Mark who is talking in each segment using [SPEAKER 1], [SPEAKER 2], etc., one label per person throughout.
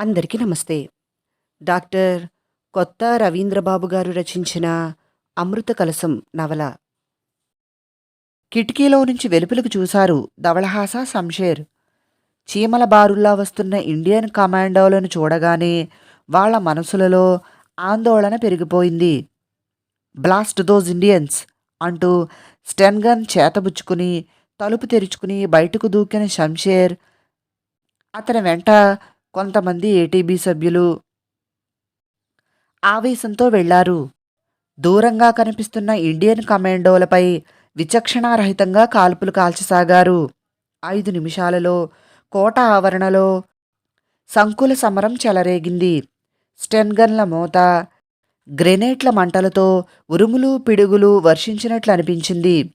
[SPEAKER 1] అందరికీ నమస్తే. డాక్టర్ కొత్త రవీంద్రబాబు గారు రచించిన అమృత కలసం నవల. కిటికీలో నుంచి వెలుపలకు చూశారు ధవళహాస శంషేర్. చీమల బారుల్లా వస్తున్న ఇండియన్ కమాండోలను చూడగానే వాళ్ళ మనసులలో ఆందోళన పెరిగిపోయింది. బ్లాస్ట్ దోస్ ఇండియన్స్ అంటూ స్టెన్గన్ చేతబుచ్చుకుని తలుపు తెరుచుకుని బయటకు దూకిన శంషేర్ అతని వెంట కొంతమంది ఏటీబీ సభ్యులు ఆవేశంతో వెళ్ళారు. దూరంగా కనిపిస్తున్న ఇండియన్ కమాండోలపై విచక్షణారహితంగా కాల్పులు కాల్చసాగారు. ఐదు నిమిషాలలో కోట ఆవరణలో సంకుల సమరం చెలరేగింది. స్టెన్గన్ల మోత గ్రెనేట్ల మంటలతో ఉరుములు పిడుగులు వర్షించినట్లు అనిపించింది.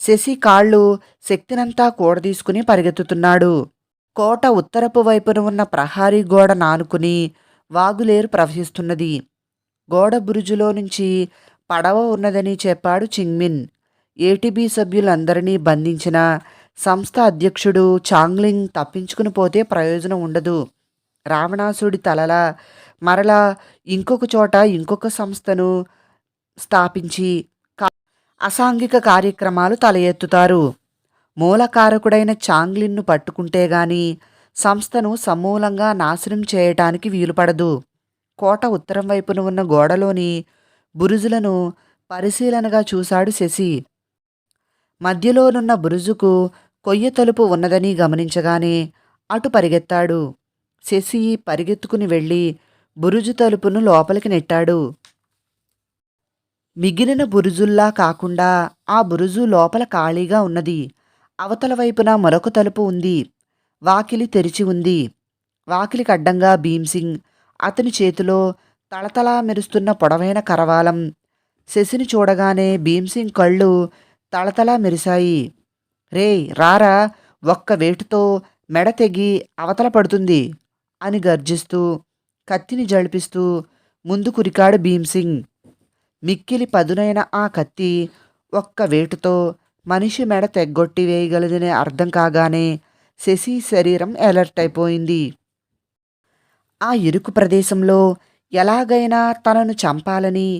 [SPEAKER 1] శశి కాళ్ళు శక్తినంతా కూడదీసుకుని పరిగెత్తుతున్నాడు. కోట ఉత్తరపు వైపున ఉన్న ప్రహారీ గోడ నానుకుని వాగులేరు ప్రవహిస్తున్నది. గోడ బురుజులో నుంచి పడవ ఉన్నదని చెప్పాడు చింగ్మిన్. ఏటీబీ సభ్యులందరినీ బంధించిన సంస్థ అధ్యక్షుడు చాంగ్లింగ్ తప్పించుకుని పోతే ప్రయోజనం ఉండదు. రావణాసుడి తలలా మరలా ఇంకొక చోట ఇంకొక సంస్థను స్థాపించి అసాంఘిక కార్యక్రమాలు తల ఎత్తుతారు మూలకారకుడైన చాంగ్లిన్ను పట్టుకుంటే గాని సంస్థను సమూలంగా నాశనం చేయటానికి వీలుపడదు. కోట ఉత్తరం వైపున ఉన్న గోడలోని బురుజులను పరిశీలనగా చూశాడు శశి. మధ్యలోనున్న బురుజుకు కొయ్య తలుపు ఉన్నదని గమనించగానే అటు పరిగెత్తాడు. శశి పరిగెత్తుకుని వెళ్ళి బురుజు తలుపును లోపలికి నెట్టాడు. మిగిలిన బురుజుల్లా కాకుండా ఆ బురుజు లోపల ఖాళీగా ఉన్నది. అవతల వైపున మరొక తలుపు ఉంది. వాకిలి తెరిచి ఉంది. వాకిలికి అడ్డంగా భీమ్సింగ్ అతని చేతిలో తళతళా మెరుస్తున్న పొడవైన కరవాలం. శశిని చూడగానే భీమ్సింగ్ కళ్ళు తళతళా మెరిశాయి. రే రారా ఒక్క వేటుతో మెడ తెగి అవతల పడుతుంది అని గర్జిస్తూ కత్తిని జడిపిస్తూ ముందు కురికాడు భీమ్సింగ్ మిక్కిలి పదునైన ఆ కత్తి ఒక్క వేటుతో మనిషి మెడ తెగ్గొట్టి వేయగలదనే అర్థం కాగానే శశి శరీరం అలర్ట్ అయిపోయింది. ఆ ఇరుకు ప్రదేశంలో ఎలాగైనా తనను చంపాలని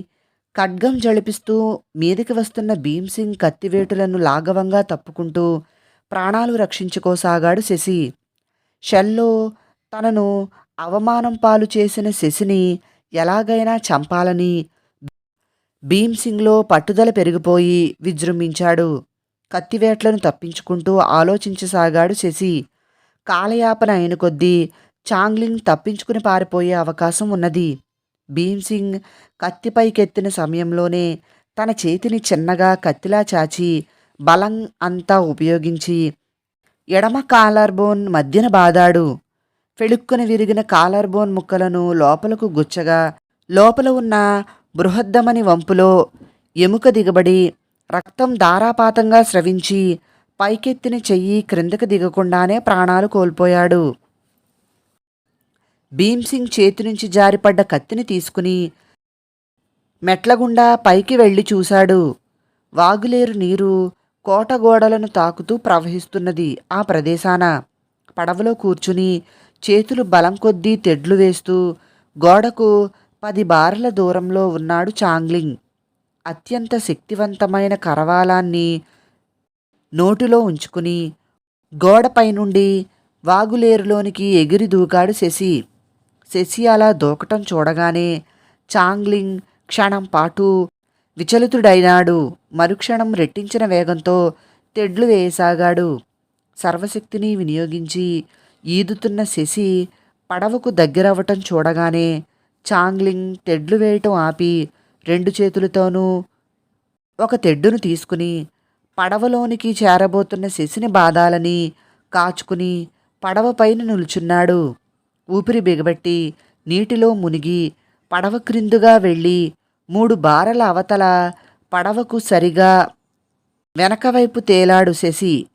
[SPEAKER 1] ఖడ్గం జడిపిస్తూ మీదికి వస్తున్న భీమ్సింగ్ కత్తివేటులను లాఘవంగా తప్పుకుంటూ ప్రాణాలు రక్షించుకోసాగాడు శశి. షెల్లో తనను అవమానం పాలు చేసిన శశిని ఎలాగైనా చంపాలని భీమ్సింగ్లో పట్టుదల పెరిగిపోయి విజృంభించాడు. కత్తివేట్లను తప్పించుకుంటూ ఆలోచించసాగాడు శశి. కాలయాపన అయిన కొద్దీ చాంగ్లింగ్ తప్పించుకుని పారిపోయే అవకాశం ఉన్నది. భీమ్సింగ్ కత్తిపైకెత్తిన సమయంలోనే తన చేతిని చిన్నగా కత్తిలా చాచి బలం అంతా ఉపయోగించి ఎడమ కాలర్బోన్ మధ్యన బాదాడు. ఫెళుక్కున విరిగిన కాలర్బోన్ ముక్కలను లోపలకు గుచ్చగా లోపల ఉన్న బృహద్దమని వంపులో ఎముక దిగబడి రక్తం ధారాపాతంగా స్రవించి పైకెత్తిన చెయ్యి క్రిందకు దిగకుండానే ప్రాణాలు కోల్పోయాడు. భీమ్సింగ్ చేతి నుంచి జారిపడ్డ కత్తిని తీసుకుని మెట్లగుండా పైకి వెళ్ళి చూశాడు. వాగులేరు నీరు కోట గోడలను తాకుతూ ప్రవహిస్తున్నది ఆ ప్రదేశాన. పడవలో కూర్చుని చేతులు బలం కొద్దీ తెడ్లు వేస్తూ గోడకు పది బారల దూరంలో ఉన్నాడు చాంగ్లింగ్. అత్యంత శక్తివంతమైన కరవాలాన్ని నోటిలో ఉంచుకుని గోడపై నుండి వాగులేరులోనికి ఎగిరి దూకాడు శశి. శశి అలా దూకటం చూడగానే చాంగ్లింగ్ క్షణం పాటు విచలితుడైనాడు. మరుక్షణం రెట్టించిన వేగంతో తెడ్లు వేయసాగాడు. సర్వశక్తిని వినియోగించి ఈదుతున్న శశి పడవకు దగ్గరవ్వటం చూడగానే చాంగ్లింగ్ తెడ్లు వేయటం ఆపి రెండు చేతులతోనూ ఒక తెడ్డును తీసుకుని పడవలోనికి చేరబోతున్న శశిని బాధాలని కాచుకుని పడవ పైన నిల్చున్నాడు. ఊపిరి బిగబట్టి నీటిలో మునిగి పడవ క్రిందుగా వెళ్ళి మూడు బారల అవతల పడవకు సరిగా వెనకవైపు తేలాడు శశి.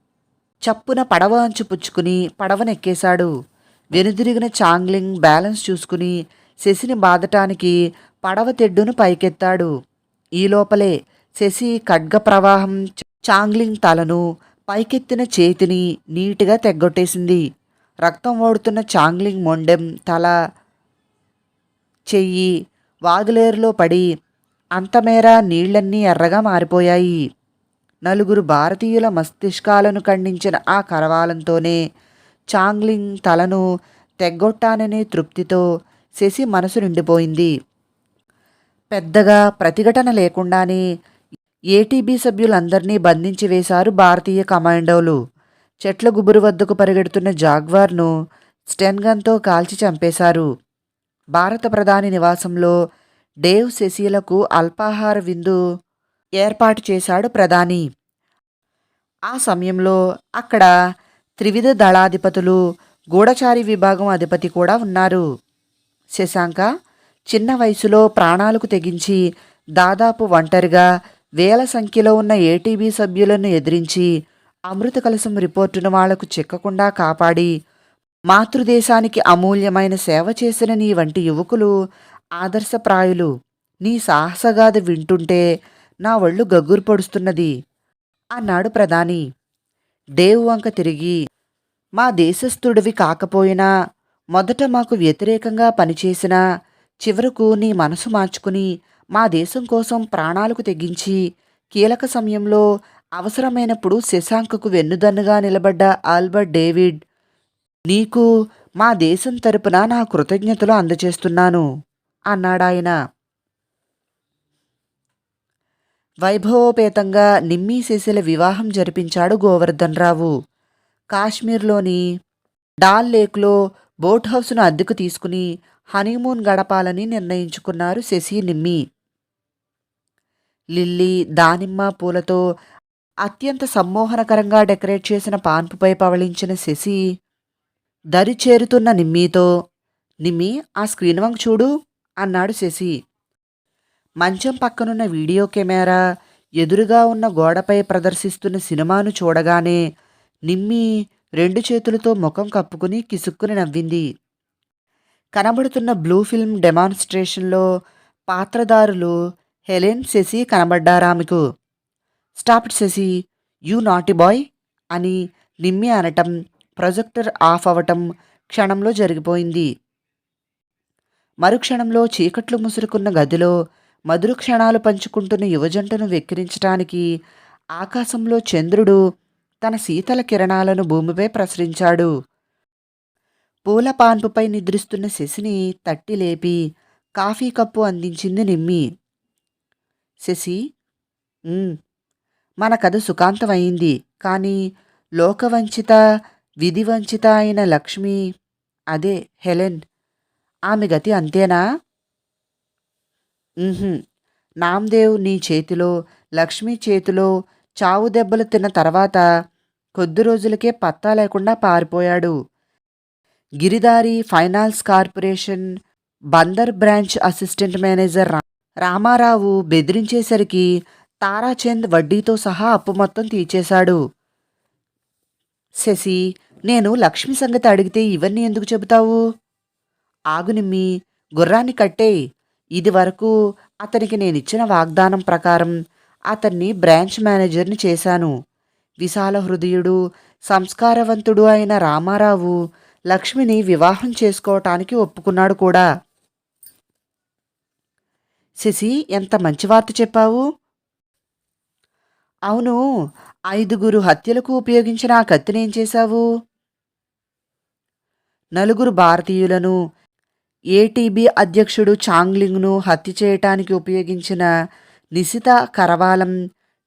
[SPEAKER 1] చప్పున పడవ అంచు పుచ్చుకుని పడవనెక్కేశాడు వెనుదిరిగిన చాంగ్లింగ్ బ్యాలెన్స్ చూసుకుని శశిని బాధటానికి పడవ తెడ్డును పైకెత్తాడు. ఈ లోపలే శశి ఖడ్గ ప్రవాహం చాంగ్లింగ్ తలను పైకెత్తిన చేతిని నీటుగా తెగ్గొట్టేసింది. రక్తం ఓడుతున్న చాంగ్లింగ్ మొండెం తల చెయ్యి వాగులేరులో పడి అంతమేర నీళ్ళన్నీ ఎర్రగా మారిపోయాయి. నలుగురు భారతీయుల మస్తిష్కాలను ఖండించిన ఆ కరవాలంతోనే చాంగ్లింగ్ తలను తెగ్గొట్టాననే తృప్తితో శశి మనసు నిండిపోయింది. పెద్దగా ప్రతిఘటన లేకుండానే ఏటీబీ సభ్యులందరినీ బంధించి వేశారు భారతీయ కమాండోలు. చెట్ల గుబురు వద్దకు పరిగెడుతున్న జాగ్వార్ను స్టెన్గన్తో కాల్చి చంపేశారు. భారత ప్రధాని నివాసంలో డేవ్ శశీలకు అల్పాహార విందు ఏర్పాటు చేశాడు ప్రధాని. ఆ సమయంలో అక్కడ త్రివిధ దళాధిపతులు గూఢచారి విభాగం అధిపతి కూడా ఉన్నారు. శశాంక చిన్న వయసులో ప్రాణాలకు తెగించి దాదాపు ఒంటరిగా వేల సంఖ్యలో ఉన్న ఏటీబీ సభ్యులను ఎదిరించి అమృత కలసం రిపోర్టును వాళ్ళకు చిక్కకుండా కాపాడి మాతృదేశానికి అమూల్యమైన సేవ చేసిన నీ వంటి యువకులు ఆదర్శప్రాయులు నీ సాహసగాథ వింటుంటే నా ఒళ్ళు గగ్గురు పొడుస్తున్నది అన్నాడు ప్రధాని. డేవు వంక తిరిగి మా దేశస్థుడివి కాకపోయినా మొదట మాకు వ్యతిరేకంగా పనిచేసినా చివరకు నీ మనసు మార్చుకుని మా దేశం కోసం ప్రాణాలకు తెగించి కీలక సమయంలో అవసరమైనప్పుడు శశాంకకు వెన్నుదన్నుగా నిలబడ్డ ఆల్బర్ట్ డేవిడ్ నీకు మా దేశం తరపున నా కృతజ్ఞతలు అందజేస్తున్నాను అన్నాడాయన. వైభవోపేతంగా నిమ్మీ శశిల వివాహం జరిపించాడు గోవర్ధన్ రావు కాశ్మీర్లోని డాల్ లేక్లో బోట్ హౌస్ను అద్దెకు తీసుకుని హనీమూన్ గడపాలని నిర్ణయించుకున్నారు శశి నిమ్మి. లిల్లీ దానిమ్మ పూలతో అత్యంత సమ్మోహనకరంగా డెకరేట్ చేసిన పాన్పుపై పవళించిన శశి దరి చేరుతున్న నిమ్మీతో నిమ్మి ఆ స్క్రీన్ వంక చూడు అన్నాడు శశి. మంచం పక్కనున్న వీడియో కెమెరా ఎదురుగా ఉన్న గోడపై ప్రదర్శిస్తున్న సినిమాను చూడగానే నిమ్మి రెండు చేతులతో ముఖం కప్పుకుని కిసుక్కుని నవ్వింది. కనబడుతున్న బ్లూ ఫిల్మ్ డెమాన్స్ట్రేషన్లో పాత్రదారులు Helen Shashi కనబడ్డారామెకు stop Sashi you naughty boy అని నిమ్మి అనటం ప్రొజెక్టర్ ఆఫ్ అవటం క్షణంలో జరిగిపోయింది. మరుక్షణంలో చీకట్లు ముసురుకున్న గదిలో మధుర క్షణాలు పంచుకుంటున్న యువజంటను వెక్కిరించటానికి ఆకాశంలో చంద్రుడు తన శీతల కిరణాలను భూమిపై ప్రసరించాడు. పూల పాన్పుపై నిద్రిస్తున్న శశిని తట్టి లేపి కాఫీ కప్పు అందించింది నిమ్మి. శశి మన కథ సుఖాంతమైంది కానీ లోకవంచిత విధివంచిత అయిన లక్ష్మి అదే హెలెన్. ఆమె గతి అంతేనా? నామ్దేవ్ నీ చేతిలో లక్ష్మి చేతిలో చావు దెబ్బలు తిన్న తర్వాత కొద్ది రోజులకే పత్తా లేకుండా పారిపోయాడు. Giridhari finance corporation Bandar branch assistant manager రా- రామారావు బెదిరించేసరికి తారాచంద్ వడ్డీతో సహా అప్పు మొత్తం తీర్చేశాడు. శశి నేను లక్ష్మి సంగతి అడిగితే ఇవన్నీ ఎందుకు చెబుతావు? ఆగునిమ్మి గుర్రాన్ని కట్టే. ఇది వరకు అతనికి నేనిచ్చిన వాగ్దానం ప్రకారం అతన్ని బ్రాంచ్ మేనేజర్ని చేశాను. విశాల హృదయుడు సంస్కారవంతుడు అయిన రామారావు లక్ష్మిని వివాహం చేసుకోవటానికి ఒప్పుకున్నాడు కూడా. శశి ఎంత మంచి వార్త చెప్పావు? అవును ఐదుగురు హత్యలకు ఉపయోగించిన ఆ కత్తినేం చేశావు? నలుగురు భారతీయులను ఏటీబీ అధ్యక్షుడు చాంగ్లింగ్ను హత్య చేయటానికి ఉపయోగించిన నిశిత కరవాలం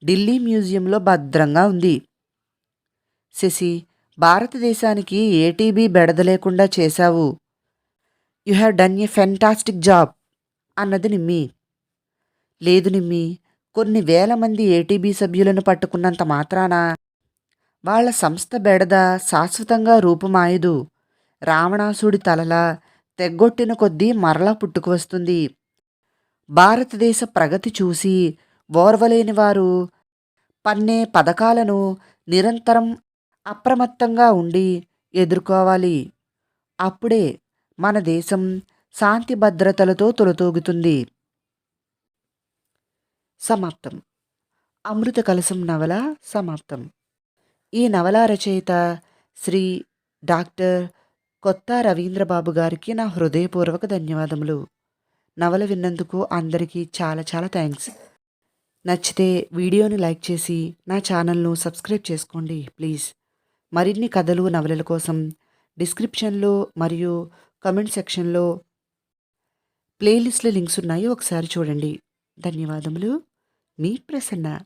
[SPEAKER 1] ఢిల్లీ మ్యూజియంలో భద్రంగా ఉంది. శశి భారతదేశానికి ఏటీబీ బెడద లేకుండా చేశావు. You have done a fantastic job అన్నది నిమ్మి. లేదు నిమ్మి కొన్ని వేల మంది ఏటీబీ సభ్యులను పట్టుకున్నంత మాత్రాన? వాళ్ళ సంస్థ బెడద శాశ్వతంగా రూపుమాయదు. రావణాసుడి తలలా తెగ్గొట్టిన కొద్దీ మరలా పుట్టుకు వస్తుంది. భారతదేశ ప్రగతి చూసి ఓర్వలేని వారు పన్నే పథకాలను నిరంతరం అప్రమత్తంగా ఉండి ఎదుర్కోవాలి. అప్పుడే మన దేశం శాంతి భద్రతలతో తొలతూగుతుంది. సమాప్తం. అమృత కలసం నవల సమాప్తం. ఈ నవల రచయిత శ్రీ డాక్టర్ కొత్త రవీంద్రబాబు గారికి నా హృదయపూర్వక ధన్యవాదములు. నవల విన్నందుకు అందరికీ చాలా చాలా థ్యాంక్స్. నచ్చితే వీడియోని లైక్ చేసి నా ఛానల్ను సబ్స్క్రైబ్ చేసుకోండి ప్లీజ్. మరిన్ని కథలు నవలల కోసం డిస్క్రిప్షన్లో మరియు కమెంట్ సెక్షన్లో ప్లేలిస్ట్ల లింక్స్ ఉన్నాయి. ఒకసారి చూడండి. ధన్యవాదములు. మీ ప్రసన్న.